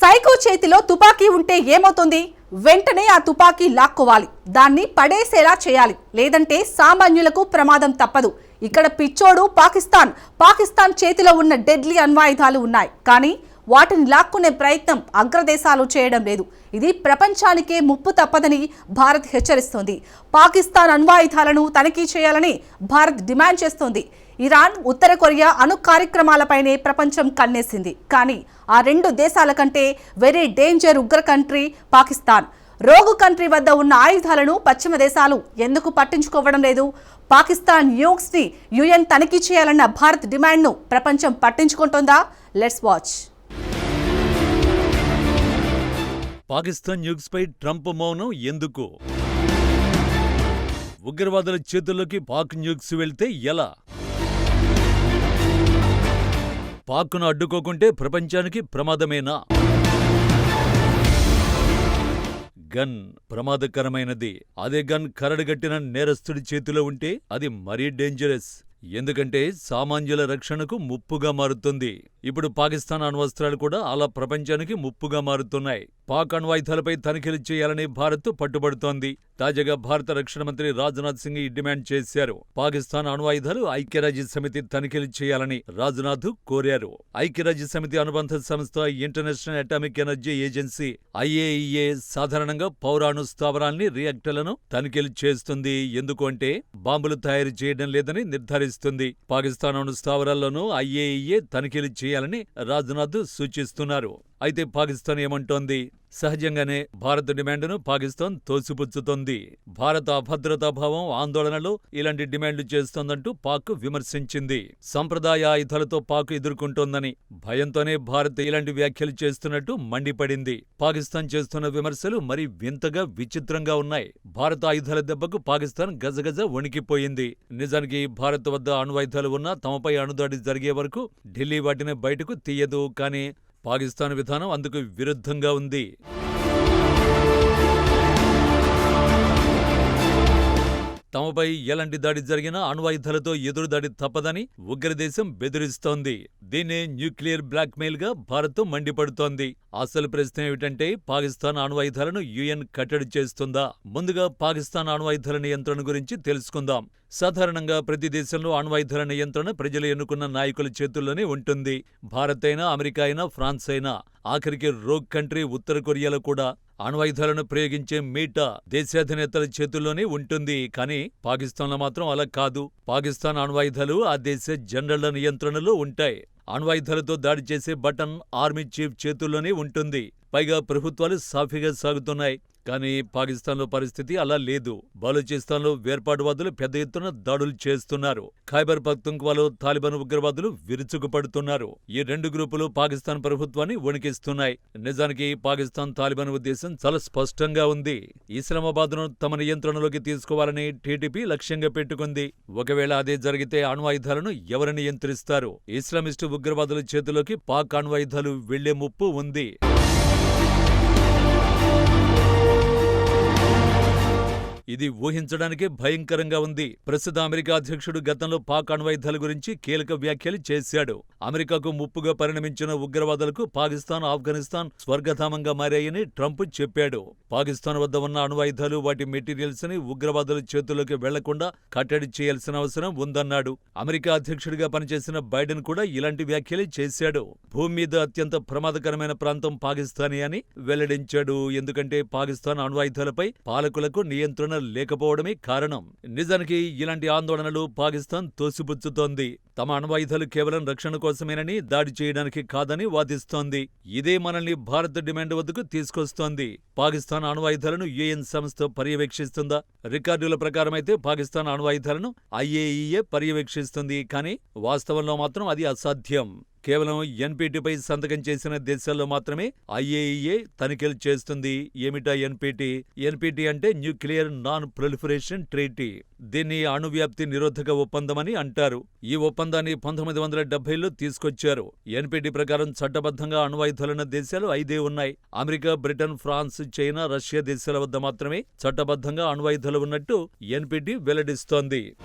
Psycho చేతిలో తుపాకీ ఉంటే ఏమవుతుంది? వెంటనే ఆ తుపాకీ లాక్కోవాలి. దాన్ని పడేసేలా చేయాలి. లేదంటే సామాన్యులకు ప్రమాదం తప్పదు. ఇక్కడ పిచ్చోడు పాకిస్తాన్. పాకిస్తాన్ చేతిలో ఉన్న డెడ్లీ అణ్వాయుధాలు ఉన్నాయి. కానీ వాటిని లాక్కునే ప్రయత్నం అగ్రదేశాలు చేయడం లేదు. ఇది ప్రపంచానికే ముప్పు తప్పదని భారత్ హెచ్చరిస్తోంది. పాకిస్తాన్ అణ్వాయుధాలను తనిఖీ చేయాలని భారత్ డిమాండ్ చేస్తోంది. ఇరాన్ ఉత్తర కొరియా అణు కార్యక్రమాలపైనే ప్రపంచం కన్నేసింది. కానీ ఆ రెండు దేశాల కంటే వెరీ డేంజర్ ఉగ్ర కంట్రీ పాకిస్తాన్. రోగు కంట్రీ వద్ద ఉన్న ఆయుధాలను పశ్చిమ దేశాలు ఎందుకు పట్టించుకోవడం లేదు? పాకిస్తాన్ న్యూక్స్ని యుఎన్ తనిఖీ చేయాలన్న భారత్ డిమాండ్ను ప్రపంచం పట్టించుకుంటోందా? Let's watch. పాకిస్తాన్ న్యూక్స్పై ట్రంప్ మౌనం ఎందుకు? ఉగ్రవాదుల చేతుల్లోకి పాక్ న్యూక్స్ వెళ్తే ఎలా? పాక్ను అడ్డుకోకుంటే ప్రపంచానికి ప్రమాదమేనా? గన్ ప్రమాదకరమైనది. అదే గన్ కరడుగట్టిన నేరస్తుడి చేతిలో ఉంటే అది మరీ డేంజరస్ ఎందుకంటే సామాన్యుల రక్షణకు ముప్పుగా మారుతుంది. ఇప్పుడు పాకిస్తాన్ అణ్వస్త్రాలు కూడా అలా ప్రపంచానికి ముప్పుగా మారుతున్నాయి. పాక్ అణ్వాయుధాలపై తనిఖీలు చేయాలని భారత్ పట్టుబడుతోంది. తాజాగా భారత రక్షణ మంత్రి రాజ్నాథ్ సింగ్ ఈ డిమాండ్ చేశారు. పాకిస్తాన్ అణ్వాయుధాలు ఐక్యరాజ్య సమితి తనిఖీలు చేయాలని రాజ్నాథ్ కోరారు. ఐక్యరాజ్య సమితి అనుబంధ సంస్థ International Atomic Energy Agency IAEA సాధారణంగా పౌరాణు స్థావరాల్ని రియాక్టర్లను తనిఖీలు చేస్తుంది. ఎందుకు అంటే బాంబులు తయారు చేయడం లేదని నిర్ధారిస్తుంది. పాకిస్తాన్ అణు స్థావరాల్లోనూ ఐఏఈఏ తనిఖీలు చేయాలని రాజ్నాథ్ సూచిస్తున్నారు. అయితే పాకిస్తాన్ ఏమంటోంది? సహజంగానే భారత్ డిమాండ్ను పాకిస్తాన్ తోసిపుచ్చుతోంది. భారత అభద్రతాభావం ఆందోళనలు ఇలాంటి డిమాండ్లు చేస్తోందంటూ పాక్ విమర్శించింది. సంప్రదాయ ఆయుధాలతో పాక్ ఎదుర్కొంటోందని భయంతోనే భారత్ ఇలాంటి వ్యాఖ్యలు చేస్తున్నట్టు మండిపడింది. పాకిస్తాన్ చేస్తున్న విమర్శలు మరి వింతగా విచిత్రంగా ఉన్నాయి. భారత ఆయుధాల దెబ్బకు పాకిస్తాన్ గజగజ వణికిపోయింది. నిజానికి భారత్ వద్ద అణ్వాయుధాలు ఉన్నా తమపై అణుదాడి జరిగే వరకు ఢిల్లీ వాటిని బయటకు తీయదు. కానీ పాకిస్తాన్ విధానం అందుకు విరుద్ధంగా ఉంది. తమపై ఎలాంటి దాడి జరిగినా అణ్వాయుధాలతో ఎదురుదాడి తప్పదని ఉగ్రదేశం బెదిరిస్తోంది. దీన్నే న్యూక్లియర్ బ్లాక్మెయిల్గా భారత్ మండిపడుతోంది. అసలు ప్రశ్న ఏమిటంటే పాకిస్తాన్ అణ్వాయుధాలను యుఎన్ కట్టడి చేస్తుందా? ముందుగా పాకిస్తాన్ అణ్వాయుధాల నియంత్రణ గురించి తెలుసుకుందాం. సాధారణంగా ప్రతి దేశంలో అణ్వాయుధాల నియంత్రణ ప్రజలు ఎన్నుకున్న నాయకుల చేతుల్లోనే ఉంటుంది. భారత్ అయినా అమెరికా అయినా ఫ్రాన్స్ అయినా ఆఖరికి రోగ్ కంట్రీ ఉత్తర కొరియాలో కూడా అణ్వాయుధాలను ప్రయోగించే మీటా దేశాధినేతల చేతుల్లోనే ఉంటుంది. కానీ పాకిస్తాన్లో మాత్రం అలా కాదు. పాకిస్తాన్ అణ్వాయుధాలు ఆ దేశ జనరళ్ళ నియంత్రణలో ఉంటాయి. అణ్వాయుధాలతో దాడి చేసే బటన్ ఆర్మీ చీఫ్ చేతుల్లోనే ఉంటుంది. పైగా ప్రభుత్వాలు సాఫీగా సాగుతున్నాయి. కానీ పాకిస్తాన్లో పరిస్థితి అలా లేదు. బలూచిస్తాన్లో వేర్పాటువాదులు పెద్ద ఎత్తున దాడులు చేస్తున్నారు. ఖైబర్ పఖ్తుంక్వాలో తాలిబాన్ ఉగ్రవాదులు విరుచుకుపడుతున్నారు. ఈ రెండు గ్రూపులు పాకిస్తాన్ ప్రభుత్వాన్ని వణికిస్తున్నాయి. నిజానికి పాకిస్తాన్ తాలిబాన్ ఉద్దేశం చాలా స్పష్టంగా ఉంది. ఇస్లామాబాద్ను తమ నియంత్రణలోకి తీసుకోవాలని టీడీపీ లక్ష్యంగా పెట్టుకుంది. ఒకవేళ అదే జరిగితే అణ్వాయుధాలను ఎవరు నియంత్రిస్తారు? ఇస్లామిస్టు ఉగ్రవాదుల చేతిలోకి పాక్ అణ్వాయుధాలు వెళ్ళే ముప్పు ఉంది. ఇది ఊహించడానికే భయంకరంగా ఉంది. ప్రస్తుత అమెరికా అధ్యక్షుడు గతంలో పాక్ అణ్వాయుధాల గురించి కీలక వ్యాఖ్యలు చేశాడు. అమెరికాకు ముప్పుగా పరిణమించిన ఉగ్రవాదులకు పాకిస్తాన్ ఆఫ్ఘనిస్తాన్ స్వర్గధామంగా మారాయని ట్రంప్ చెప్పాడు. పాకిస్తాన్ వద్ద ఉన్న అణ్వాయుధాలు వాటి మెటీరియల్స్ని ఉగ్రవాదుల చేతుల్లోకి వెళ్ళకుండా కట్టడి చేయాల్సిన అవసరం ఉందన్నాడు. అమెరికా అధ్యక్షుడిగా పనిచేసిన బైడెన్ కూడా ఇలాంటి వ్యాఖ్యలు చేశాడు. భూమి మీద అత్యంత ప్రమాదకరమైన ప్రాంతం పాకిస్తానీ అని వెల్లడించాడు. ఎందుకంటే పాకిస్తాన్ అణ్వాయుధాలపై పాలకులకు నియంత్రణ లేకపోవడమే కారణం. నిజానికి ఇలాంటి ఆందోళనలు పాకిస్తాన్ తోసిపుచ్చుతోంది. తమ అణ్వాయుధాలు కేవలం రక్షణ కోసమేనని దాడి చేయడానికి కాదని వాదిస్తోంది. ఇదే మనల్ని భారత్ డిమాండ్ వద్దకు తీసుకొస్తోంది. పాకిస్తాన్ అణ్వాయుధాలను యుఎన్ సంస్థ పర్యవేక్షిస్తుందా? రికార్డుల ప్రకారమైతే పాకిస్తాన్ అణ్వాయుధాలను ఐఏఈఏ పర్యవేక్షిస్తుంది. కానీ వాస్తవంలో మాత్రం అది అసాధ్యం. కేవలం ఎన్పిటిపై సంతకం చేసిన దేశాల్లో మాత్రమే ఐఏఈఏ తనిఖీలు చేస్తుంది. ఏమిటా ఎన్పిటి? ఎన్పిటి అంటే న్యూక్లియర్ నాన్ ప్రొలిఫరేషన్ ట్రీటీ. దీన్ని అణువ్యాప్తి నిరోధక ఒప్పందమని అంటారు. ఈ ఒప్పందాన్ని పంతొమ్మిది వందల డెబ్బైలో తీసుకొచ్చారు. ఎన్పిటి ప్రకారం చట్టబద్ధంగా అణువాయుధాలున్న దేశాలు ఐదే ఉన్నాయి. America Britain France China Russia దేశాల వద్ద మాత్రమే చట్టబద్ధంగా అణువాయుధాలు ఉన్నట్టు ఎన్పిటి వెల్లడిస్తోంది.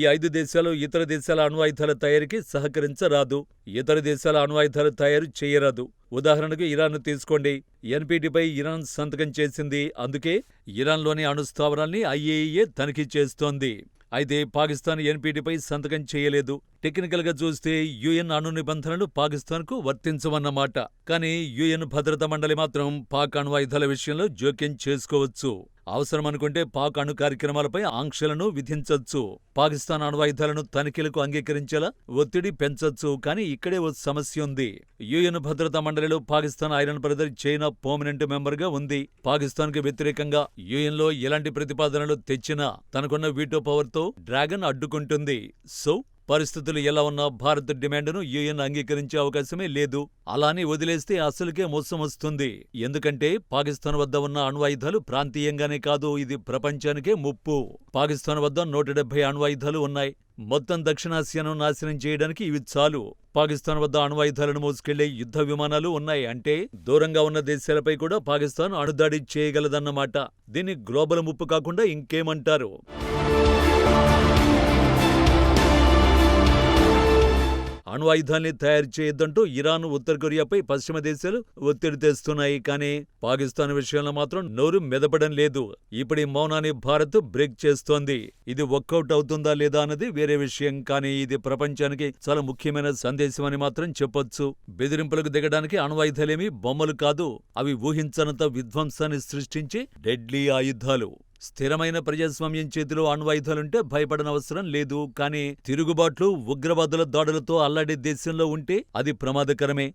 ఈ ఐదు దేశాలు ఇతర దేశాల అణ్వాయుధాల తయారీకి సహకరించరాదు. ఇతర దేశాల అణ్వాయుధాలు తయారు చేయరాదు. ఉదాహరణకు ఇరాన్ తీసుకోండి. ఎన్పీటీపై ఇరాన్ సంతకం చేసింది. అందుకే ఇరాన్లోని అణుస్థావరాల్ని ఐఏఈఏ తనిఖీ చేస్తోంది. అయితే పాకిస్తాన్ ఎన్పీటీపై సంతకం చేయలేదు. టెక్నికల్గా చూస్తే యుఎన్ అణు నిబంధనలు పాకిస్తాన్కు వర్తించవన్నమాట. కానీ యుఎన్ భద్రతా మండలి మాత్రం పాక్ అణ్వాయుధాల విషయంలో జోక్యం చేసుకోవచ్చు. అవసరం అనుకుంటే పాక్ అణు కార్యక్రమాలపై ఆంక్షలను విధించొచ్చు. పాకిస్తాన్ అణ్వాయుధాలను తనిఖీలకు అంగీకరించేలా ఒత్తిడి పెంచొచ్చు కానీ ఇక్కడే ఓ సమస్య ఉంది. యుఎన్ భద్రతా మండలిలో Pakistan iron brother China permanent మెంబర్గా ఉంది. పాకిస్తాన్కు వ్యతిరేకంగా యుఎన్లో ఎలాంటి ప్రతిపాదనలు తెచ్చినా తనకున్న వీటో పవర్తో డ్రాగన్ అడ్డుకుంటుంది. సో పరిస్థితులు ఎలా ఉన్నా భారత్ డిమాండ్ను యుఎన్ అంగీకరించే అవకాశమే లేదు. అలానే వదిలేస్తే అసలుకే మోసం వస్తుంది. ఎందుకంటే పాకిస్తాన్ వద్ద ఉన్న అణ్వాయుధాలు ప్రాంతీయంగానే కాదు ఇది ప్రపంచానికే ముప్పు. పాకిస్తాన్ వద్ద నూట డెబ్బై అణ్వాయుధాలు ఉన్నాయి. మొత్తం దక్షిణాసియాను నాశనం చేయడానికి ఇవి చాలు. పాకిస్తాన్ వద్ద అణ్వాయుధాలను మోసుకెళ్ళే యుద్ధ విమానాలు ఉన్నాయి. అంటే దూరంగా ఉన్న దేశాలపై కూడా పాకిస్తాన్ అణుదాడి చేయగలదన్నమాట. దీన్ని గ్లోబల్ ముప్పు కాకుండా ఇంకేమంటారు? అణ్వాయుధాల్ని తయారు చేయొద్దంటూ ఇరాన్ ఉత్తర కొరియాపై పశ్చిమ దేశాలు ఒత్తిడి తెస్తున్నాయి. కానీ పాకిస్తాన్ విషయంలో మాత్రం నోరు మెదపడం లేదు. ఇప్పుడు ఈ మౌనాన్ని భారత్ బ్రేక్ చేస్తోంది. ఇది వర్కౌట్ అవుతుందా లేదా అన్నది వేరే విషయం. కానీ ఇది ప్రపంచానికి చాలా ముఖ్యమైన సందేశం అని మాత్రం చెప్పొచ్చు. బెదిరింపులకు దిగడానికి అణ్వాయుధాలేమీ బొమ్మలు కాదు. అవి ఊహించనంత విధ్వంసాన్ని సృష్టించే డెడ్లీ ఆయుధాలు. స్థిరమైన ప్రజాస్వామ్యం చేతిలో అణ్వాయుధాలుంటే భయపడనవసరం లేదు కానీ తిరుగుబాట్లు ఉగ్రవాదుల దాడులతో అల్లాడే దేశంలో ఉంటే అది ప్రమాదకరమే.